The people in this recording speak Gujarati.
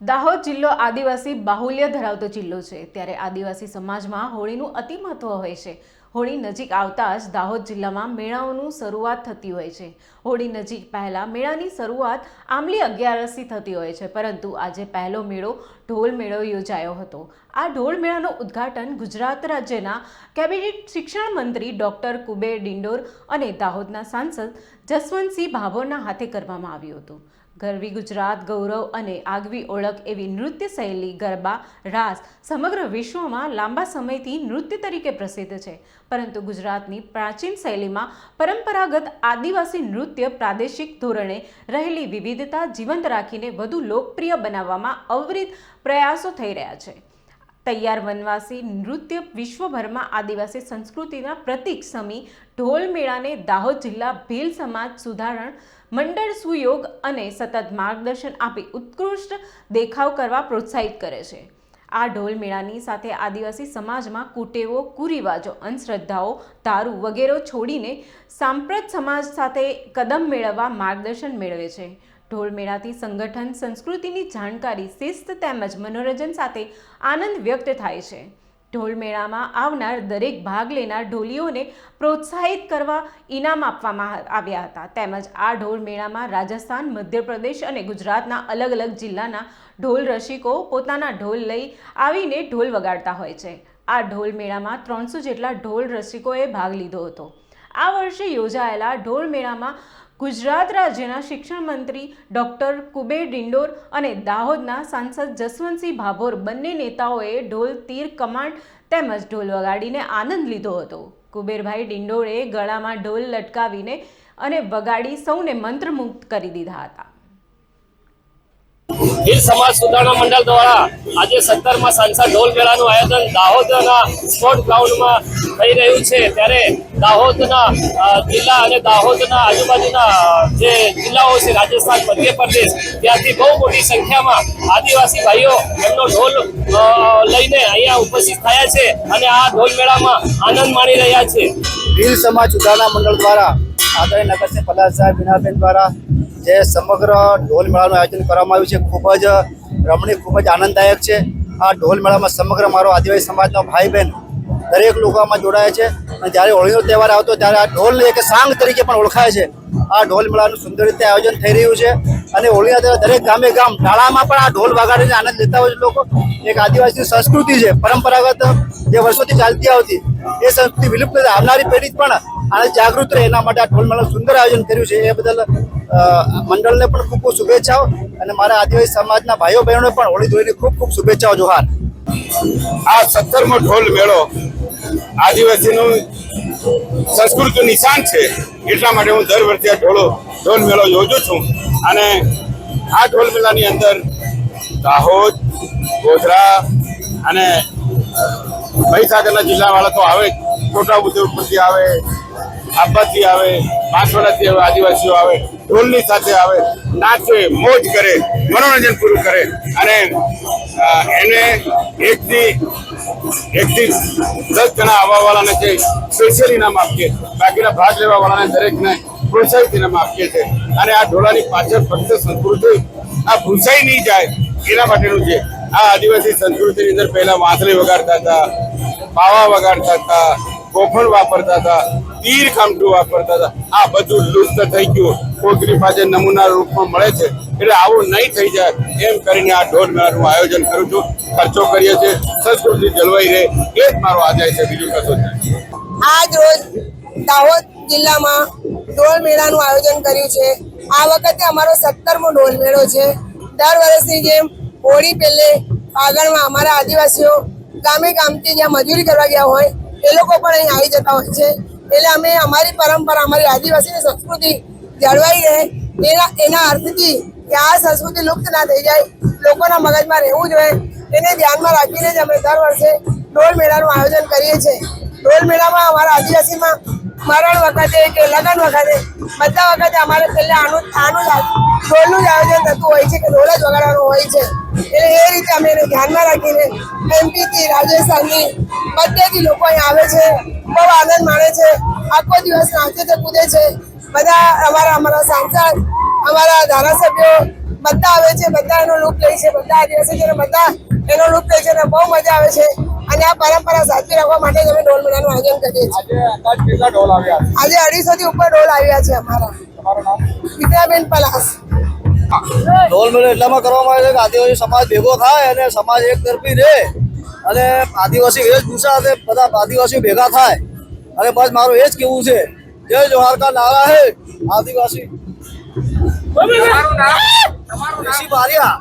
દાહોદ જિલ્લો આદિવાસી બાહુલ્ય ધરાવતો જિલ્લો છે. ત્યારે આદિવાસી સમાજમાં હોળીનું અતિ મહત્વ હોય છે. હોળી નજીક આવતા જ દાહોદ જિલ્લામાં મેળાઓનું શરૂઆત થતી હોય છે. હોળી નજીક પહેલા મેળાની શરૂઆત આમલી અગિયારસથી થતી હોય છે, પરંતુ આજે પહેલો મેળો ઢોલ મેળો યોજાયો હતો. આ ઢોલ મેળાનું ઉદ્ઘાટન ગુજરાત રાજ્યના કેબિનેટ શિક્ષણ મંત્રી ડૉક્ટર કુબેર ડિંડોર અને દાહોદના સાંસદ જસવંતસિંહ ભાભોરના હાથે કરવામાં આવ્યું હતું. ગરવી ગુજરાત, ગૌરવ અને આગવી ઓળખ એવી નૃત્ય શૈલી, ગરબા, રાસ સમગ્ર વિશ્વમાં લાંબા સમયથી નૃત્ય તરીકે પ્રસિદ્ધ છે. પરંતુ ગુજરાતની પ્રાચીન શૈલીમાં પરંપરાગત આદિવાસી નૃત્ય પ્રાદેશિક ધોરણે રહેલી વિવિધતા જીવંત રાખીને વધુ લોકપ્રિય બનાવવામાં અવિરત પ્રયાસો થઈ રહ્યા છે. તૈયાર વનવાસી નૃત્ય વિશ્વભરમાં આદિવાસી સંસ્કૃતિના પ્રતીક સમી ઢોલ મેળાને દાહોદ જિલ્લા ભીલ સમાજ સુધારણ મંડળ સુયોગ અને સતત માર્ગદર્શન આપી ઉત્કૃષ્ટ દેખાવ કરવા પ્રોત્સાહિત કરે છે. આ ઢોલ મેળાની સાથે આદિવાસી સમાજમાં કુટેવો, કુરિવાજો, અંધશ્રદ્ધાઓ, દારૂ વગેરે છોડીને સાંપ્રત સમાજ સાથે કદમ મેળવવા માર્ગદર્શન મેળવે છે. ઢોલ મેળાથી સંગઠન, સંસ્કૃતિની જાણકારી, શિસ્ત તેમજ મનોરંજન સાથે આનંદ વ્યક્ત થાય છે. ઢોલ મેળામાં આવનાર દરેક ભાગ લેનાર ઢોલીઓને પ્રોત્સાહિત કરવા ઇનામ આપવામાં આવ્યા હતા. તેમજ આ ઢોલ મેળામાં રાજસ્થાન, મધ્યપ્રદેશ અને ગુજરાતના અલગ અલગ જિલ્લાના ઢોલ રસિકો પોતાના ઢોલ લઈ આવીને ઢોલ વગાડતા હોય છે. આ ઢોલ મેળામાં ત્રણસો જેટલા ઢોલ રસિકોએ ભાગ લીધો હતો. આ વર્ષે યોજાયેલા ઢોલ મેળામાં ગુજરાત રાજ્યના શિક્ષણ મંત્રી ડૉક્ટર કુબેર ડિંડોર અને દાહોદના સાંસદ જસવંતસિંહ ભાભોર બંને નેતાઓએ ઢોલ તીર કમાન્ડ તેમજ ઢોલ વગાડીને આનંદ લીધો હતો. કુબેરભાઈ ડિંડોરે ગળામાં ઢોલ લટકાવીને અને વગાડી સૌને મંત્રમુગ્ધ કરી દીધા હતા. ભીલ સમાજ સુધારણા મંડળ દ્વારા આજે સત્તરમાં સાંસદ ઢોલ મેળાનું આયોજન દાહોદના સ્પોર્ટ ગ્રાઉન્ડમાં થઈ રહ્યું છે. ત્યારે દાહોદના જિલ્લા અને દાહોદના આજુબાજુના જે જિલ્લાઓ છે, રાજસ્થાન, મધ્યપ્રદેશ, ત્યાંથી બહુ મોટી સંખ્યામાં આદિવાસી ભાઈઓ એમનો ઢોલ લઈને અહીંયા ઉપસ્થિત થયા છે અને આ ઢોલ મેળામાં આનંદ માણી રહ્યા છે. ભીલ સમાજ સુધારણા મંડળ દ્વારા આદરણીય નગરસેવક પલાસ બીનાબેન દ્વારા જે સમગ્ર ઢોલ મેળાનું આયોજન કરવામાં આવ્યું છે, ખૂબ જ રમણીય, ખૂબ જ આનંદદાયક છે. આ ઢોલ મેળામાં સમગ્ર મારો આદિવાસી સમાજનો ભાઈ બહેન દરેક લોકો આમાં જોડાય છે. અને જ્યારે હોળીનો તહેવાર આવતો ત્યારે આ ઢોલ એક સાંગ તરીકે પણ ઓળખાય છે. આ ઢોલ મેળાનું સુંદર રીતે આયોજન થઈ રહ્યું છે. અને હોળીના તહેવાર દરેક ગામે ગામ, શાળામાં પણ આ ઢોલ વગાડીને આનંદ લેતા હોય છે લોકો. એક આદિવાસી સંસ્કૃતિ છે, પરંપરાગત જે વર્ષોથી ચાલતી આવતી, એ સંસ્કૃતિ વિલુપ્ત આવનારી પેઢી પણ આને જાગૃત રહે એના માટે આ ઢોલ મેળો સુંદર આયોજન કર્યું છે. એ બદલ મંડળને પણ ખૂબ ખૂબ શુભેચ્છાઓ અને મારા આદિવાસી સમાજના ભાઈઓ બહેનોને પણ હોળી ધોળીની ખૂબ ખૂબ શુભેચ્છાઓ, જોહાર. આ સત્તરમો ઢોલ મેળો આદિવાસીનું સંસ્કૃતિનું નિશાન છે. એટલા માટે હું દર વર્ષે ઢોળો ઢોલ મેળો યોજું છું. અને આ ઢોલ મેળાની અંદર દાહોદ, ગોધરા અને મહીસાગરના જિલ્લાવાળા તો આવે જ. છોટા ઉદેપુરથી આવે આબાથી આવે, બાંસવાડાથી આવે, આદિવાસીઓ આવે, ઢોલની સાથે આવે, નાચે, મોજ કરે, મનોરંજન પૂરું કરે. અને એને એકથી એકથી દસ જણા આવવા વાળાને છે, સ્પેશિયલ ઇનામ આપીએ બાકીના ભાગ લેવા વાળાને દરેકને પ્રોત્સાહિત ઇનામ આપીએ છીએ. અને આ ઢોલાની પાછળ ફક્ત સંસ્કૃતિ, આ ભૂસાઈ નહીં જાય, એના માટેનું છે. આ આદિવાસી સંસ્કૃતિની અંદર પહેલા વાંસળી વગાડતા હતા, પાવા વગાડતા હતા ગોફણ વાપરતા હતા, તીર કામઠું વાપરતા હતા. આ બધું લુપ્ત થઈ ગયું. કોકરી પાસે નમૂના રૂપમાં મળે છે. એટલે આવું નહીં થઈ જાય. એમ કરીને આ ઢોલ મેળાનું આયોજન કરું છું. ખર્ચો કરીએ છીએ. સંસ્કૃતિ જળવાઈ રહે. એ જ મારો આદાય છે. બીજું કશું જ આજ રોજ દાહોદ જિલ્લામાં ઢોલ મેળાનું આયોજન કર્યું છે. આ વખતે અમારો સત્તરમો ઢોલ મેળો છે. દર વર્ષની જેમ હોળી પહેલે ફાગણમાં અમારા આદિવાસીઓ ગામે ગામથી જ્યાં મજૂરી કરવા ગયા હોય એ લોકો પણ અહીં આવી જતા હોય છે. એટલે અમે અમારી પરંપરા, અમારી આદિવાસીની સંસ્કૃતિ જળવાઈ રહે. એના એના અર્થથી કે આ સંસ્કૃતિ લુપ્ત ના થઈ જાય. લોકોના મગજમાં રહેવું જોઈએ એને ધ્યાનમાં રાખીને જ અમે દર વર્ષે ઢોલ મેળાનું આયોજન કરીએ છીએ. ઢોલ મેળામાં અમારા આદિવાસીમાં મરણ વખતે કે લગ્ન વખતે બધા વખતે અમારે છેલ્લે આનું આનું જ ઢોલનું જ આયોજન થતું હોય છે કે ઢોલ જ વગાડવાનું હોય છે. એટલે એ રીતે અમે એને ધ્યાનમાં રાખીને એમપીથી રાજસ્થાનની બધેથી લોકો અહીં આવે છે બહુ આનંદ માણે છે. આખો દિવસ નાચે છે કૂદે છે. બધા અમારા અમારા સાંસદ અમારા ધારાસભ્યો બધા આવે છે બધા એનો લૂપ લે છે બધા આદિવાસી છે બધા એનો લૂપ લે છે અને બહુ મજા આવે છે. અને આ પરંપરા સાચવી રાખવા માટે જ અમે ઢોલ મેળાનું આયોજન કરીએ છીએ. આજે અઢીસો થી ઉપર ઢોલ આવ્યા છે અમારા. વિદ્યાબેન પલાસ. મેળો એટલામાં કરવામાં આવે છે કે આદિવાસી સમાજ ભેગો થાય અને સમાજ એક તરફી રહે. અને આદિવાસી વેશભૂષા અને બધા આદિવાસીઓ ભેગા થાય. અને બસ મારું એ જ કેવું છે. જય જોહાર કા નારા હે, આદિવાસી. બારિયા.